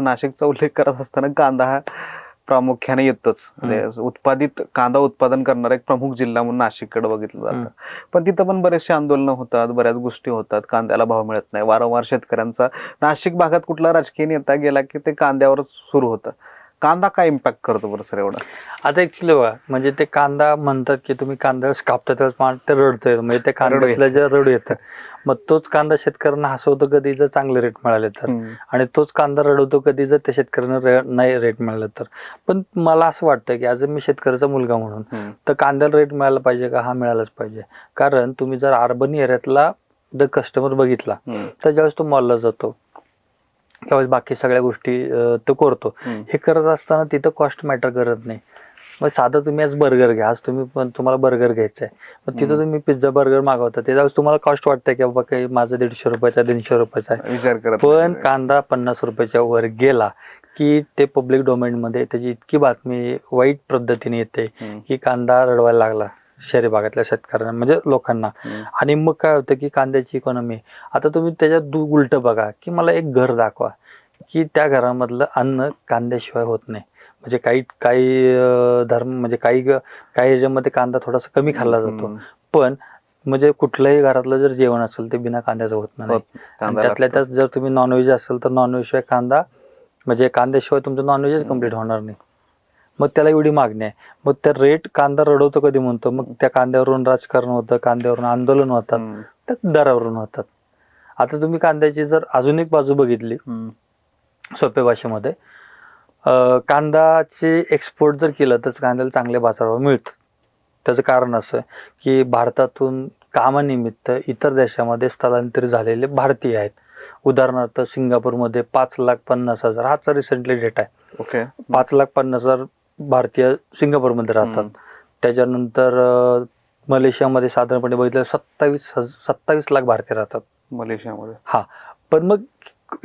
नाशिकचा उल्लेख करत असताना कांदा हा प्रामुख्याने येतोच. म्हणजे उत्पादित कांदा उत्पादन करणारा एक प्रमुख जिल्हा म्हणून नाशिककडे बघितलं. जातं. पण तिथं पण बरेचसे आंदोलनं होतात बऱ्याच गोष्टी होतात. कांद्याला भाव मिळत नाही. वारंवार शेतकऱ्यांचा नाशिक भागात कुठला राजकीय नेता गेला की ते कांद्यावर सुरू होतं. कांदा काय इम्पॅक्ट करतो बरं सर एवढा? आता ऍक्च्युली बघा म्हणजे ते कांदा म्हणतात की तुम्ही कांदा कापता तेव्हा मला ते रडतोय. म्हणजे ते कांद्यातलं जे रड येतं. मग तोच कांदा शेतकऱ्यांना हसवतो कधी जर चांगले रेट मिळाले तर. आणि तोच कांदा रडवतो कधी जर त्या शेतकऱ्यांना नाही रेट मिळालं तर. पण मला असं वाटतं की आज मी शेतकऱ्याचा मुलगा म्हणून. तर कांद्याला रेट मिळाला पाहिजे का? हा मिळालाच पाहिजे. कारण तुम्ही जर अर्बन एरियातला जर कस्टमर बघितला. तर ज्यावेळेस तो मॉलला जातो. त्यावेळेस बाकी सगळ्या गोष्टी तो करतो. हे करत असताना तिथं कॉस्ट मॅटर करत नाही मग साधं तुम्ही आज बर्गर घ्या आज तुम्ही पण तुम्हाला बर्गर घ्यायचं आहे मग तिथं. तुम्ही पिझ्झा बर्गर मागवता त्यावेळेस तुम्हाला कॉस्ट वाटतं की बाबा काही माझं दीडशे रुपयाचा तीनशे रुपयाचा आहे विचार करत पण. कांदा पन्नास रुपयाच्या वर गेला की ते पब्लिकमध्ये त्याची इतकी बातमी वाईट पद्धतीने येते. की कांदा रडवायला लागला शहरी भागातल्या शेतकऱ्यांना म्हणजे लोकांना. आणि मग काय होतं की कांद्याची इकॉनॉमी आता तुम्ही त्याच्यात दु उलट बघा की मला एक घर दाखवा की त्या घरामधलं अन्न कांद्याशिवाय होत नाही. म्हणजे काही काही धर्म म्हणजे काही काही ह्याच्यामध्ये कांदा थोडासा कमी खाल्ला जातो. पण म्हणजे कुठल्याही घरातलं जर जेवण असेल ते बिना कांद्याचं होत नाही. त्यातल्या. त्यात जर तुम्ही नॉनव्हेज असेल तर नॉनव्हेज शिवाय कांदा म्हणजे कांद्याशिवाय तुमचं नॉनव्हेजच कंप्लीट होणार नाही. मग त्याला एवढी मागणी आहे. मग त्या रेट कांदा रडवतो कधी म्हणतो मग त्या कांद्यावरून राजकारण होतं कांद्यावरून आंदोलन होतात. त्या दरावरून होतात. आता तुम्ही कांद्याची जर अजून एक बाजू बघितली. सोप्या भाषेमध्ये अं, कांदाचे एक्सपोर्ट जर केलं तर कांद्याला चांगले बाजारभाव मिळतात. त्याचं कारण असं की भारतातून कामानिमित्त इतर देशामध्ये स्थलांतरित झालेले भारतीय आहेत. उदाहरणार्थ सिंगापूरमध्ये पाच लाख पन्नास हजार हाचा रिसेंटली डेटा आहे. ओके पाच लाख पन्नास हजार भारतीय सिंगापूरमध्ये राहतात. त्याच्यानंतर मलेशियामध्ये साधारणपणे बघितलं सत्तावीस सत्तावीस लाख भारतीय राहतात मलेशियामध्ये पण मग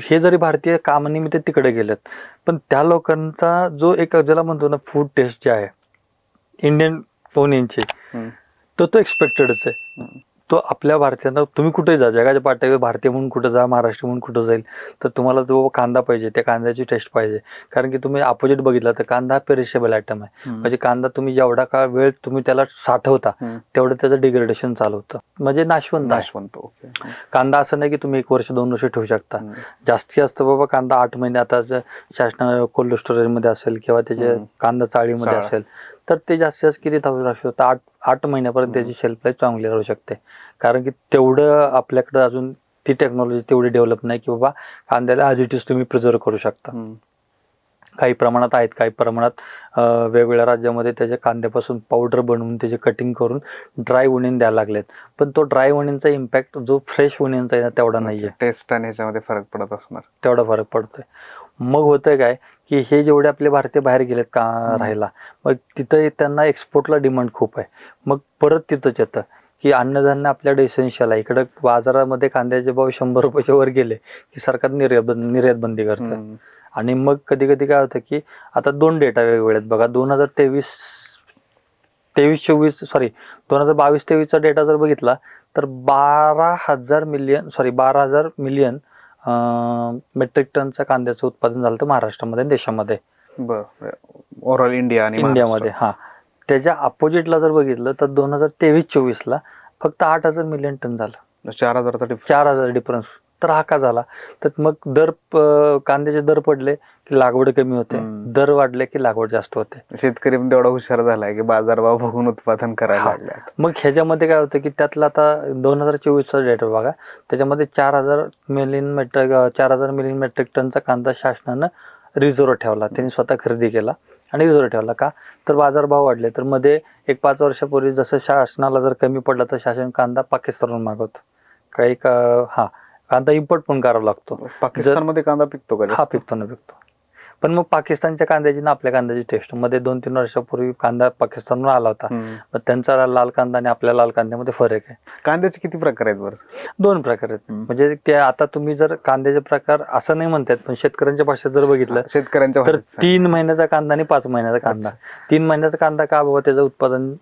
हे जरी भारतीय कामानिमित्त तिकडे गेलेत पण त्या लोकांचा जो एक ज्याला म्हणतो ना फूड टेस्ट जे आहे इंडियन फोनियनची हम्म. तो तो एक्सपेक्टेडच आहे. तो आपल्या भारतीयांना तुम्ही कुठे जा जगाच्या पाठीवर भारतीय म्हणून कुठं जा महाराष्ट्र म्हणून कुठं जाईल तर तुम्हाला तो कांदा पाहिजे त्या कांद्याची टेस्ट पाहिजे कारण की तुम्ही अपोजिट बघितला तर कांदा हा पेरिशेबल आयटम आहे. म्हणजे कांदा तुम्ही जेवढा काळ वेळ तुम्ही त्याला साठवता. तेवढं त्याचं डिग्रेडेशन चालू होतं म्हणजे नाशवंत नाशवंत कांदा असं नाही की तुम्ही एक वर्ष दोन वर्ष ठेवू शकता. जास्ती असतं बाबा कांदा आठ महिने आता शासना कोल्ड स्टोरेजमध्ये असेल किंवा त्याचे हम्म. कांदा चाळीमध्ये चाळ. असेल तर ते जास्तीत जास्त किती थांबू शकतं? आठ आठ महिन्यापर्यंत त्याची शेल्फ लाईफ चांगली राहू शकते. कारण की तेवढं आपल्याकडं अजून ती टेक्नॉलॉजी तेवढी डेव्हलप नाही की बाबा कांद्याला ॲज इट इज तुम्ही प्रिझर्व करू शकता. काही प्रमाणात आहेत काही प्रमाणात वेगवेगळ्या राज्यामध्ये त्याच्या कांद्यापासून पावडर बनवून त्याचे कटिंग करून ड्राय ओनियन द्यायला लागलेत. पण तो ड्राय ओनियनचा इम्पॅक्ट जो फ्रेश ओनियनचा आहे ना तेवढा नाही आहे टेस्ट आणि ह्याच्यामध्ये फरक पडत असणार. तेवढा फरक पडतोय. मग होतंय काय? की हे जेवढे आपले भारतीय बाहेर गेलेत का राहायला मग तिथं त्यांना एक्सपोर्टला डिमांड खूप आहे. मग परत तिथंच येतं की अन्नधान्य आपल्याकडे इसेन्शियल आहे. इकडं बाजारामध्ये कांद्याचे भाव शंभर रुपयाच्या वर गेले की सरकार निर्यात निर्यात बंदी करतं. आणि मग कधी कधी काय होतं की आता दोन डेटा वेगवेगळे आहेत बघा. दोन हजार तेवीस तेवीस चोवीस सॉरी दोन हजार बावीस तेवीसचा डेटा जर बघितला तर बारा हजार मिलियन सॉरी बारा हजार मिलियन मेट्रिक टनचा कांद्याचं उत्पादन झालं होतं महाराष्ट्रामध्ये देशामध्ये. बरं ओव्हरऑल इंडिया आणि इंडियामध्ये हा. त्याच्या अपोजिटला जर बघितलं तर दोन हजार तेवीस चोवीसला फक्त आठ हजार मिलियन टन झालं. चार हजारचा difference. चार हजार डिफरन्स तर हा का झाला. तर मग दर कांद्याचे दर पडले की लागवड कमी होते. दर वाढले की लागवड जास्त होते. शेतकरी पण तेवढा हुशार झालाय की बाजारभाव बघून उत्पादन करायला. लागले मग ह्याच्यामध्ये काय होतं की त्यातला आता दोन हजार चोवीसचा डेटा बघा. त्याच्यामध्ये चार हजार मिलियन मेट्रिक चार हजार मिलियन मेट्रिक टनचा कांदा शासनानं रिझर्व ठेवला. त्यांनी स्वतः खरेदी केला आणि रिझर्व ठेवला का? तर बाजारभाव वाढले. तर मध्ये एक पाच वर्षापूर्वी जसं शासनाला जर कमी पडला तर शासन कांदा पाकिस्तानवरून मागवतं. काही का हा. कांदा इम्पोर्ट पण करावा लागतो. पाकिस्तानमध्ये कांदा पिकतो का हा? पिकतो ना पिकतो. पण मग पाकिस्तानच्या कांद्याची ना आपल्या कांद्याची टेस्टमध्ये दोन तीन वर्षापूर्वी कांदा पाकिस्तानवरून आला होता. मग त्यांचा लाल कांदा आणि आपल्या लाल कांद्यामध्ये फरक आहे. कांद्याचे किती प्रकार आहेत बरं? दोन प्रकार आहेत. म्हणजे ते आता तुम्ही जर कांद्याचे प्रकार असं नाही म्हणतात पण शेतकऱ्यांच्या भाषेत जर बघितलं शेतकऱ्यांच्या तर. तीन महिन्याचा कांदा आणि पाच महिन्याचा कांदा. तीन महिन्याचा कांदा का बाबा त्याचं उत्पादन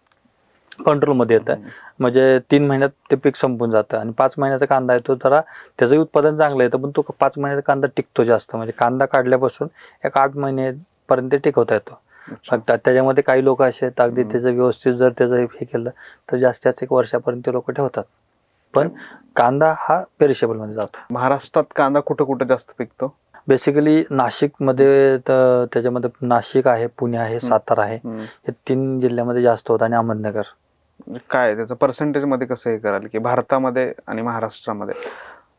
कंट्रोलमध्ये येतं. म्हणजे तीन महिन्यात ते पीक संपून जातं आणि पाच महिन्याचा कांदा आहे तो जरा त्याचंही उत्पादन चांगलं येतं पण तो पाच महिन्याचा कांदा टिकतो जास्त. म्हणजे कांदा काढल्यापासून एक आठ महिन्यापर्यंत टिकवता येतो. फक्त त्याच्यामध्ये काही लोक असे आहेत अगदी. त्याचं व्यवस्थित जर त्याचं हे केलं तर जास्तीत एक वर्षापर्यंत लोक ठेवतात. पण कांदा हा पेरिशेबलमध्ये जातो. महाराष्ट्रात कांदा कुठं कुठं जास्त पिकतो? बेसिकली नाशिकमध्ये तर त्याच्यामध्ये नाशिक आहे पुणे आहे सातारा आहे. हे तीन जिल्ह्यामध्ये जास्त होतं आणि अहमदनगर. काय त्याचं पर्सेंटेजमध्ये कसं हे कराल की भारतामध्ये आणि महाराष्ट्रामध्ये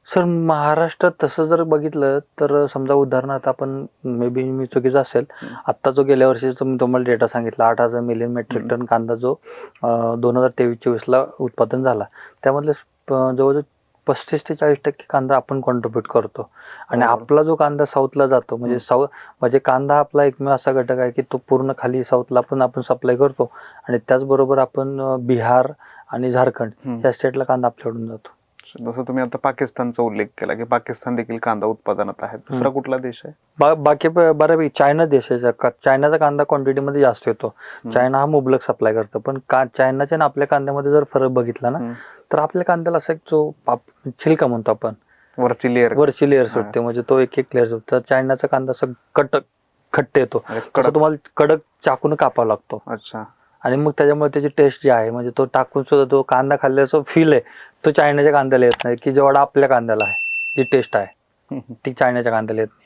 सर महाराष्ट्रात तसं जर बघितलं तर समजा उदाहरणार्थ आपण मे बी मी चुकीचं असेल. आत्ता जो गेल्या वर्षीचा मी तुम्हाला डेटा सांगितला आठ हजार मिलियन मेट्रिक. टन कांदा जो दोन हजार तेवीस चोवीसला उत्पादन झाला त्यामधले जवळजवळ पस्तीस ते चाळीस टक्के कांदा आपण कॉन्ट्रीब्युट करतो आणि. आपला जो कांदा साऊथला जातो म्हणजे. साऊथ म्हणजे कांदा आपला एकमेव असा घटक आहे की तो पूर्ण खाली साऊथला पण आपण सप्लाय करतो आणि त्याचबरोबर आपण बिहार आणि झारखंड. या स्टेटला कांदा आपल्याकडून जातो जसं तुम्ही आता पाकिस्तानचा उल्लेख केला की पाकिस्तान देखील कांदा उत्पादनात आहे. दुसरा. कुठला देश आहे? बा बाकी बऱ्यापैकी चायना देशाचा का चायनाचा कांदा क्वांटिटीमध्ये जास्त येतो. चायना हा मुबलक सप्लाय करतो. पण का चायनाच्या आणि आपल्या कांद्यामध्ये जर फरक बघितला ना. तर आपल्या कांद्याला असं एक जो छिलका म्हणतो आपण. वरची लेअर वरची लेअर. सुटते. म्हणजे तो एक एक लेअर सुटतो. तर चायनाचा कांदा असं कट खट्ट येतो. तुम्हाला कडक चाकून कापावा लागतो. अच्छा. आणि मग त्याच्यामुळे त्याची टेस्ट जी आहे म्हणजे तो टाकून सुद्धा तो कांदा खाल्ल्याचा फील आहे तो चायनाच्या कांद्याला येत नाही की जेवढा आपल्या कांद्याला आहे जी टेस्ट आहे. ती चायनाच्या कांद्याला येत नाही